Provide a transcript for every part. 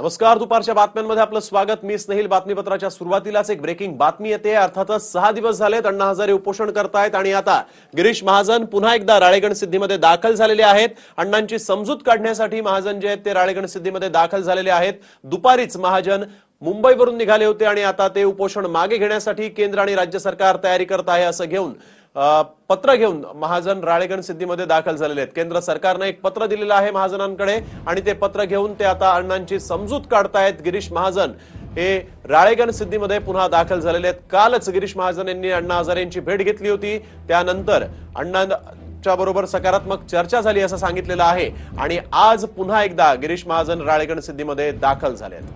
नमस्कार दुपारच्या बातम्यांमध्ये आपलं स्वागत. मी स्नेहिल बातमीपत्राच्या सुरुवातीलाच एक ब्रेकिंग बातमी येते. अर्थातच सहा दिवस झालेत अण्णा हजारे उपोषण करतायत आणि आता गिरीश महाजन पुन्हा एकदा राळेगण सिद्धीमध्ये दाखल झालेले आहेत. अण्णांची समजूत काढण्यासाठी महाजन जे आहेत ते राळेगण सिद्धीमध्ये दाखल झालेले आहेत. दुपारीच महाजन मुंबईवरून निघाले होते आणि आता ते उपोषण मागे घेण्यासाठी केंद्र आणि राज्य सरकार तयारी करत आहे असं घेऊन पत्र घेऊन महाजन राळेगण सिद्धीमध्ये दाखल झालेले आहेत. केंद्र सरकारनं एक पत्र दिलेलं आहे महाजनांकडे आणि ते पत्र घेऊन ते आता अण्णांची समजूत काढतायत. गिरीश महाजन हे राळेगण सिद्धीमध्ये पुन्हा दाखल झालेले आहेत. कालच गिरीश महाजन यांनी अण्णा हजारे यांची भेट घेतली होती. त्यानंतर अण्णांच्या बरोबर सकारात्मक चर्चा झाली असं सांगितलेलं आहे आणि आज पुन्हा एकदा गिरीश महाजन राळेगण सिद्धीमध्ये दाखल झाले आहेत.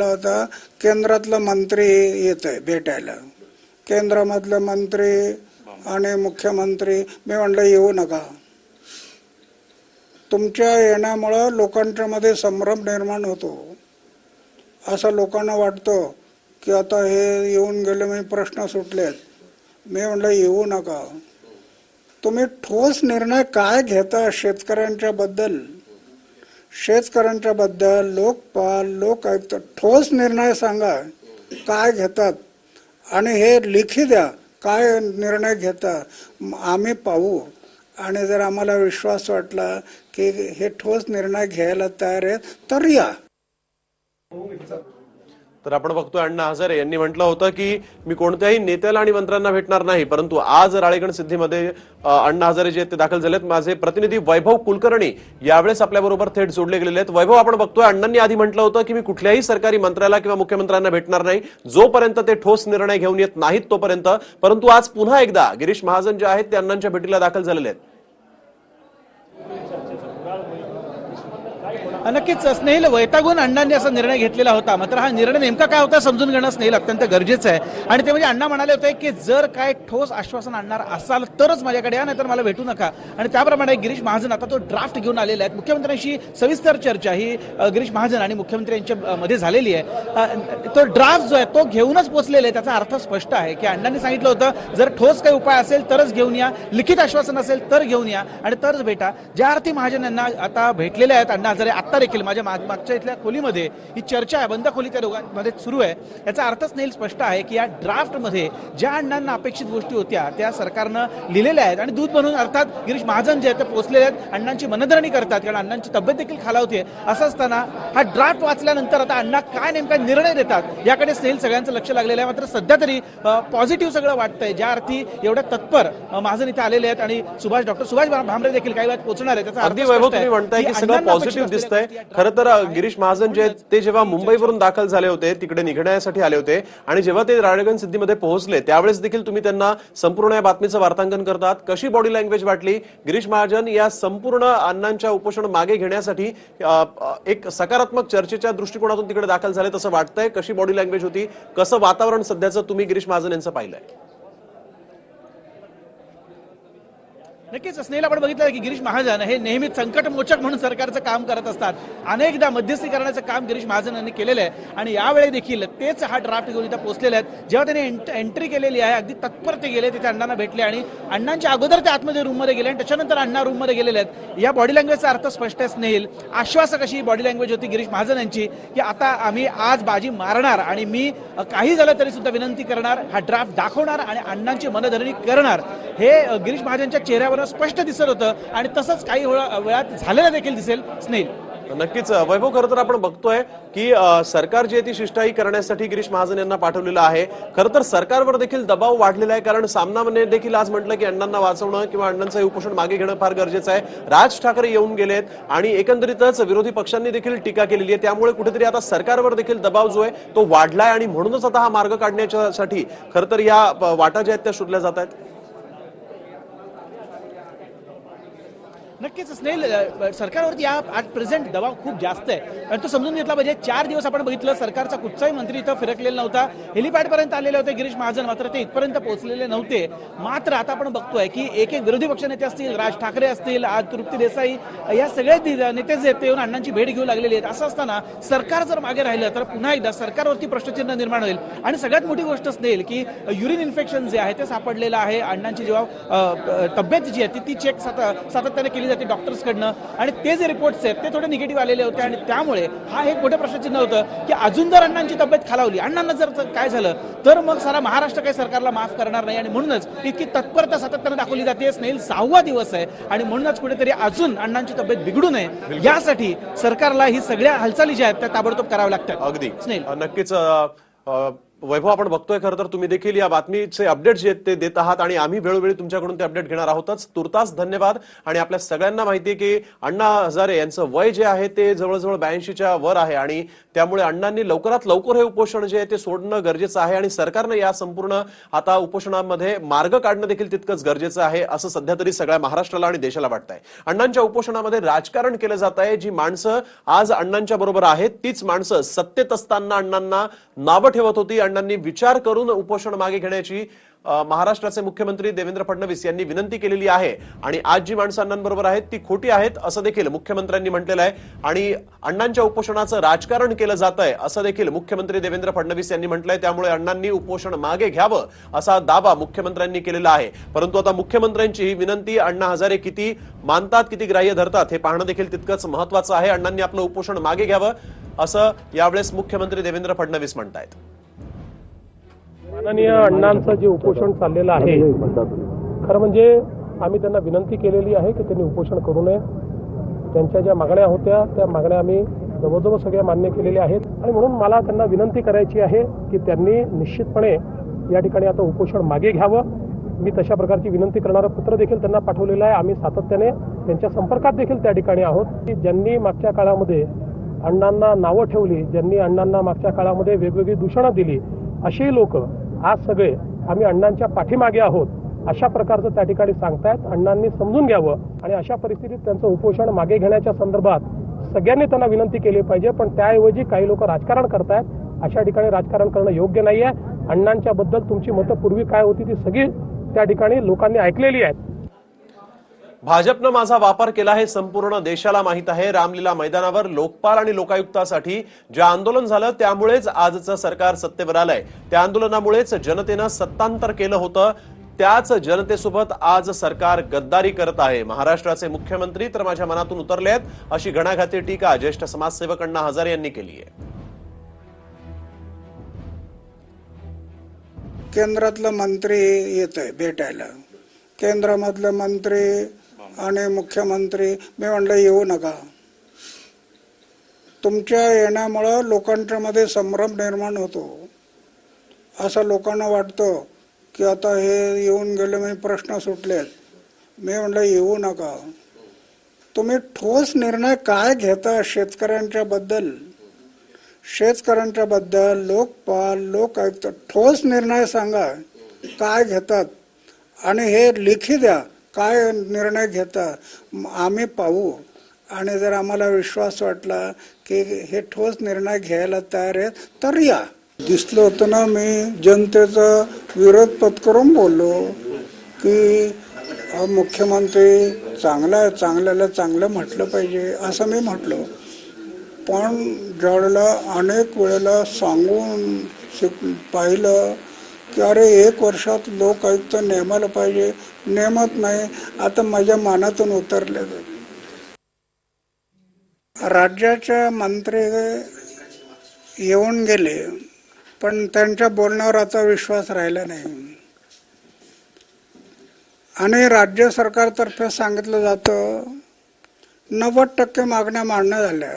आता केंद्रातलं मंत्री येत आहे भेटायला. केंद्रामधलं मंत्री आणि मुख्यमंत्री मी म्हणलं येऊ नका. तुमच्या येण्यामुळं लोकांच्या मध्ये संभ्रम निर्माण होतो. असं लोकांना वाटतं की आता हे येऊन गेले मी प्रश्न सुटलेत. मी म्हणलं येऊ नका. तुम्ही ठोस निर्णय काय घेता शेतकऱ्यांच्या बद्दल? शेतकऱ्यांच्या बद्दल लोकपाल लोक आयुक्त ठोस निर्णय सांगा. काय घेतात? आणि हे लिखी द्या. काय निर्णय घेता? आम्ही पाहू. आणि जर आम्हाला विश्वास वाटला की हे ठोस निर्णय घ्यायला तयार आहेत तर या. तर आपण बघतोय अण्णा हजारे यांनी म्हटलं होतं की मी कोणत्याही नेत्याला आणि मंत्र्यांना भेटणार नाही परंतु आज राळेगण सिद्धीमध्ये अण्णा हजारे जे ते दाखल झालेत. माझे प्रतिनिधी वैभव कुलकर्णी यावेळेस आपल्याबरोबर थेट जोडले गेलेले आहेत. वैभव आपण बघतोय अण्णांनी आधी म्हटलं होतं की मी कुठल्याही सरकारी मंत्र्याला किंवा मुख्यमंत्र्यांना भेटणार नाही. जोपर्यंत ते ठोस निर्णय घेऊन येत नाहीत तोपर्यंत परंतु आज पुन्हा एकदा गिरीश महाजन जे आहेत ते अण्णांच्या भेटीला दाखल झालेले आहेत. नक्कीच स्नेहिल वैतागून अण्णांनी असा निर्णय घेतलेला होता. मात्र हा निर्णय नेमका काय होता समजून घेणं स्नेहिल अत्यंत गरजेचं आहे. आणि ते म्हणजे अण्णा म्हणाले होते की जर काय ठोस आश्वासन आणणार असाल तरच माझ्याकडे या नाहीतर मला भेटू नका. आणि त्याप्रमाणे गिरीश महाजन आता तो ड्राफ्ट घेऊन आलेला आहे मुख्यमंत्र्यांशी सविस्तर चर्चा ही गिरीश महाजन आणि मुख्यमंत्री यांच्या मध्ये झालेली आहे. तो ड्राफ्ट जो आहे तो घेऊनच पोचलेला आहे. त्याचा अर्थ स्पष्ट आहे की अण्णांनी सांगितलं होतं जर ठोस काही उपाय असेल तरच घेऊन या. लिखित आश्वासन असेल तर घेऊन या. आणि तरच भेटा. ज्या अर्थी महाजन यांना आता भेटलेले आहेत. अण्णा हजारे आता देखील माझ्या माग- मागच्या इथल्या खोलीमध्ये ही चर्चा आहे. बंद खोली त्या दोघांमध्ये सुरू आहे. याचा अर्थच नेल स्पष्ट आहे की या ड्राफ्टमध्ये ज्या अण्णांना अपेक्षित गोष्टी होत्या त्या सरकारनं लिहिलेल्या आहेत. आणि दूध बनवून अर्थात गिरीश महाजन जे आहेत ते पोहोचलेले आहेत. अण्णांची मनधरणी करतात कारण अण्णांची तब्येत देखील खालावते असं असताना हा ड्राफ्ट वाचल्यानंतर आता अण्णा काय नेमका निर्णय देतात याकडे स्नेल सगळ्यांचं लक्ष लागलेलं आहे. मात्र सध्या तरी पॉझिटिव्ह सगळं वाटतंय. ज्या अर्थी एवढ्या तत्पर महाजन इथे आलेले आहेत. आणि सुभाष डॉक्टर सुभाष भामरे देखील काही वेळात पोहोचणार आहे. त्याचा तुम्ही म्हणताय की अण्णांना पॉझिटिव्ह गोष्टी या खरं तर गिरीश महाजन जे आहेत ते जेव्हा मुंबईवरून दाखल झाले होते तिकडे निघण्यासाठी आले होते आणि जेव्हा ते राळेगण सिद्धीमध्ये पोहोचले त्यावेळेस देखील तुम्ही त्यांना संपूर्ण या बातमीचं वार्तांकन करतात. कशी बॉडी लँग्वेज वाटली? गिरीश महाजन या संपूर्ण अण्णांच्या उपोषण मागे घेण्यासाठी एक सकारात्मक चर्चेच्या दृष्टिकोनातून तिकडे दाखल झाले तसं वाटतंय. कशी बॉडी लँग्वेज होती? कसं वातावरण सध्याचं तुम्ही गिरीश महाजन यांचं पाहिलंय? नक्कीच स्नेहल आपण बघितलं की गिरीश महाजन हे नेहमीच संकटमोचक म्हणून सरकारचं काम करत असतात. अनेकदा मध्यस्थी करण्याचं काम गिरीश महाजन यांनी केलेलं आहे. आणि यावेळी देखील तेच हा ड्राफ्ट घेऊन इथं पोहोचलेले आहेत. जेव्हा त्यांनी एंट- एंट्री केलेली आहे अगदी तत्पर ते गेले तिथे अण्णांना भेटले आणि अण्णांच्या अगोदर ते आतमध्ये रूममध्ये गेले आणि त्याच्यानंतर अण्णा रूममध्ये गेलेले आहेत. या बॉडी लँग्वेजचा अर्थ स्पष्ट आहे स्नेहिल. आश्वासक अशी बॉडी लँग्वेज होती गिरीश महाजन यांची की आता आम्ही आज बाजी मारणार आणि मी काही झालं तरी सुद्धा विनंती करणार हा ड्राफ्ट दाखवणार आणि अण्णांची मनधरणी करणार. हे गिरीश महाजनच्या चेहऱ्यावर स्पष्ट दिसत होतं आणि तसंच काही वेळात झालेलं देखील दिसेल. स्नेल नक्कीच वैभव खरं तर आपण बघतोय की सरकार जी आहे ती शिष्टाई करण्यासाठी गिरीश महाजन यांना पाठवलेलं आहे. खरं तर सरकारवर देखील दबाव वाढलेला आहे कारण सामनाने देखील आज म्हटलं की अण्णांना वाचवणं किंवा अण्णांचं हे उपोषण मागे घेणं फार गरजेचं आहे. राज ठाकरे येऊन गेलेत आणि एकंदरीतच विरोधी पक्षांनी देखील टीका केलेली आहे. त्यामुळे कुठेतरी आता सरकारवर देखील दबाव जो आहे तो वाढलाय आणि म्हणूनच आता हा मार्ग काढण्याच्यासाठी खरं तर या वाटा ज्या आहेत त्या शोधल्या जात आहेत. नक्कीच स्नेल सरकारवरती या ॲट प्रेझेंट दबाव खूप जास्त आहे. आणि तो समजून घेतला पाहिजे चार दिवस आपण बघितलं सरकारचा कुठचाही मंत्री इथं फिरकलेला नव्हता. हेलिपॅडपर्यंत आलेले होते गिरीश महाजन मात्र ते इथपर्यंत पोहोचलेले नव्हते. मात्र आता आपण बघतोय की एक एक विरोधी पक्षनेते असतील राज ठाकरे असतील आज तृप्ती देसाई या सगळे नेते जे आहेत येऊन अण्णांची भेट घेऊ लागलेली आहेत. असं असताना सरकार जर मागे राहिलं तर पुन्हा एकदा सरकारवरती प्रश्नचिन्ह निर्माण होईल. आणि सगळ्यात मोठी गोष्ट स्नेल की युरिन इन्फेक्शन जे आहे ते सापडलेलं आहे. अण्णांची जेव्हा तब्येत जी आहे ती ती चेक सातत्याने केली जाते डॉक्टर्सकडनं आणि ते जे रिपोर्ट्स आहेत ते थोडे निगेटिव्ह आलेले होते आणि त्यामुळे हा एक मोठं प्रश्नचिन्ह होतं की अजून जर अण्णांची तब्येत खालावली अण्णांना जर काय झालं तर मग सारा महाराष्ट्र काही सरकारला माफ करणार नाही. आणि म्हणूनच इतकी तत्परता सातत्याने दाखवली जाते. स्नेल सहावा दिवस आहे. आणि म्हणूनच कुठेतरी अजून अण्णांची तब्येत बिघडू नये. यासाठी सरकारला ही सगळ्या हालचाली ज्या आहेत त्या ताबडतोब कराव्या लागतात. अगदी. स्नेल अ, नक्कीच वैभव आपण बघतोय खरं तर तुम्ही देखील या बातमीचे अपडेट जे आहेत ते देत आहात आणि आम्ही वेळोवेळी तुमच्याकडून ते अपडेट घेणार आहोतच. तुर्तास धन्यवाद. आणि आपल्या सगळ्यांना माहिती आहे की अण्णा हजारे यांचं वय जे आहे ते जवळजवळ ब्याऐंशीच्या वर आहे आणि त्यामुळे अण्णांनी लवकरात लवकर हे उपोषण जे आहे ते सोडणं गरजेचं आहे आणि सरकारनं या संपूर्ण आता उपोषणामध्ये मार्ग काढणं देखील तितकंच गरजेचं आहे असं सध्या तरी सगळ्या महाराष्ट्राला आणि देशाला वाटतंय. अण्णांच्या उपोषणामध्ये राजकारण केलं जात आहे. जी माणसं आज अण्णांच्या बरोबर आहेत तीच माणसं सत्तेत असताना अण्णांना नावं ठेवत होती आणि अण्णांनी विचार करून उपोषण मागे घेण्याची महाराष्ट्राचे मुख्यमंत्री देवेंद्र फडणवीस यांनी विनंती केलेली आहे. आणि आज जी माणसं अण्णांबरोबर आहेत ती खोटी आहेत असं देखील मुख्यमंत्र्यांनी म्हटलेलं आहे. आणि अण्णांच्या उपोषणाचं राजकारण केलं जात आहे असं देखील मुख्यमंत्री देवेंद्र फडणवीस यांनी म्हटलंय. त्यामुळे अण्णांनी उपोषण मागे घ्यावं असा दावा मुख्यमंत्र्यांनी केलेला आहे. परंतु आता मुख्यमंत्र्यांची ही विनंती अण्णा हजारे किती मानतात किती ग्राह्य धरतात हे पाहणं देखील तितकंच महत्वाचं आहे. अण्णांनी आपलं उपोषण मागे घ्यावं असं यावेळेस मुख्यमंत्री देवेंद्र फडणवीस म्हणतायत. माननीय अण्णांचं जे उपोषण चाललेलं आहे खरं म्हणजे आम्ही त्यांना विनंती केलेली आहे की त्यांनी उपोषण करू नये. त्यांच्या ज्या मागण्या होत्या त्या मागण्या आम्ही जवळजवळ सगळ्या मान्य केलेल्या आहेत. आणि म्हणून मला त्यांना विनंती करायची आहे की त्यांनी निश्चितपणे या ठिकाणी आता उपोषण मागे घ्यावं. मी तशा प्रकारची विनंती करणारं पत्र देखील त्यांना पाठवलेलं आहे. आम्ही सातत्याने त्यांच्या संपर्कात देखील त्या ठिकाणी आहोत. की ज्यांनी मागच्या काळामध्ये अण्णांना नावं ठेवली ज्यांनी अण्णांना मागच्या काळामध्ये वेगवेगळी दूषणं दिली अशी लोक आज सगळे आम्ही अण्णांच्या पाठीमागे आहोत अशा प्रकारचं त्या ठिकाणी सांगतायत. अण्णांनी समजून घ्यावं आणि अशा परिस्थितीत त्यांचं उपोषण मागे घेण्याच्या संदर्भात सगळ्यांनी त्यांना विनंती केली पाहिजे. पण त्याऐवजी काही लोक राजकारण करतायत. अशा ठिकाणी राजकारण करणं योग्य नाही अण्णांच्या बद्दल तुमची मतं पूर्वी काय होती ती सगळी त्या ठिकाणी लोकांनी ऐकलेली आहेत. भाजपनं माझा वापर केला हे संपूर्ण देशाला माहीत आहे. रामलीला मैदानावर लोकपाल आणि लोकायुक्तासाठी जे आंदोलन झालं त्यामुळेच आजचं सरकार सत्तेवर आलंय. त्या आंदोलनामुळेच जनतेनं सत्तांतर केलं होतं. त्याच जनतेसोबत आज सरकार गद्दारी करत आहे. महाराष्ट्राचे मुख्यमंत्री तर माझ्या मनातून उतरले आहेत अशी घणाघाती टीका ज्येष्ठ समाजसेवक अण्णा हजारे यांनी केली आहे. केंद्रातलं मंत्री येत आहे भेटायला. केंद्रामधलं मंत्री आणि मुख्यमंत्री मी म्हणलं येऊ नका. तुमच्या येण्यामुळं लोकांच्या मध्ये संभ्रम निर्माण होतो. असं लोकांना वाटतं की आता हे येऊन गेले म्हणजे प्रश्न सुटलेत. मी म्हणलं येऊ नका. तुम्ही ठोस निर्णय काय घेता शेतकऱ्यांच्या बद्दल? शेतकऱ्यांच्या बद्दल लोकपाल लोक ऐकतात ठोस निर्णय सांगा. काय घेतात? आणि हे लिखी द्या. काय निर्णय घेता आम्ही पाहू. आणि जर आम्हाला विश्वास वाटला की हे ठोस निर्णय घ्यायला तयार आहेत तर या. दिसलं होतं ना मी जनतेचा विरोध पत्करून बोललो की मुख्यमंत्री चांगला आहे चांगल्याला चांगलं म्हटलं पाहिजे असं मी म्हटलो. पण ज्यावेळेला अनेक वेळेला सांगून शिक पाहिलं की अरे एक वर्षात लोक आयुक्त नेमायला पाहिजे. नेमत नाही. आता माझ्या मनातून उतरले राज्याच्या मंत्री येऊन गेले पण त्यांच्या बोलण्यावर आता विश्वास राहिला नाही. आणि राज्य सरकारतर्फे सांगितलं जातं नव्वद टक्के मागण्या मान्य झाल्या.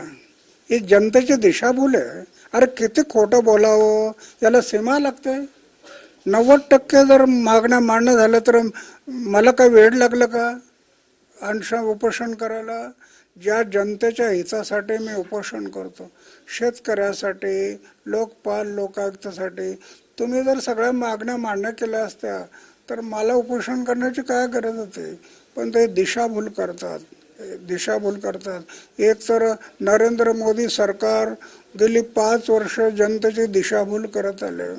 ही जनतेची दिशाभूल आहे. अरे किती खोटं बोलावं? याला सीमा लागते? नव्वद टक्के जर मागण्या मान्य झाल्या तर मला काय वेळ लागलं का? अंशा उपोषण करायला? ज्या जनतेच्या हितासाठी मी उपोषण करतो शेतकऱ्यासाठी लोकपाल लोकायुक्तासाठी. तुम्ही जर सगळ्या मागण्या मान्य केल्या असत्या तर मला उपोषण करण्याची काय गरज होती? पण ते दिशाभूल करतात. दिशाभूल करतात. एक तर नरेंद्र मोदी सरकार गेली पाच वर्ष जनतेची दिशाभूल करत आले.